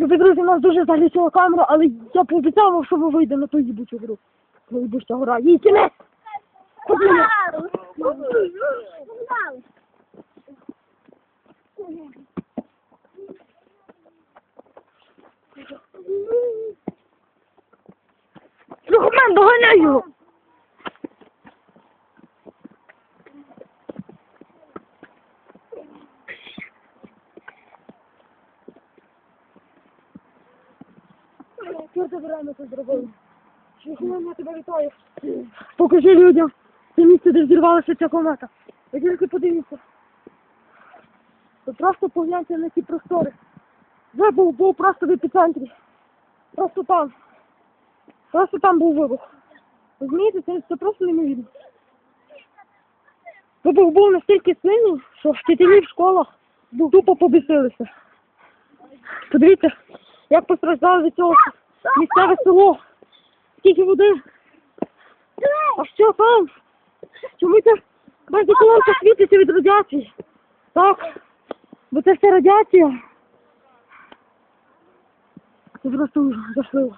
Любі друзі, нас дуже заглючила камера, але я пообіцяв вам, що ви вийде на ту їбучу гру. Ну, їбуча гора. Їй кінець! Ходімо! Доганяй його! Чорта время це зробили. Слухмен, я тебе вітаю. Покажи людям це місце, де взірвалася ця комета. Ви тільки подивіться. Ви просто погляньте на ці простори. Вибух був просто в епіцентрі. Просто там. Просто там був вибух. Розумієте, це, це просто неймовірно. Вибух був настільки сильний, що вчителі в школах тупо побісилися. Подивіться, як постраждало від цього місцеве село. Скільки води. А що там? Чому це бачите, колонка світиться від радіації? Так. Бо це все радіація. Це просто жахливо.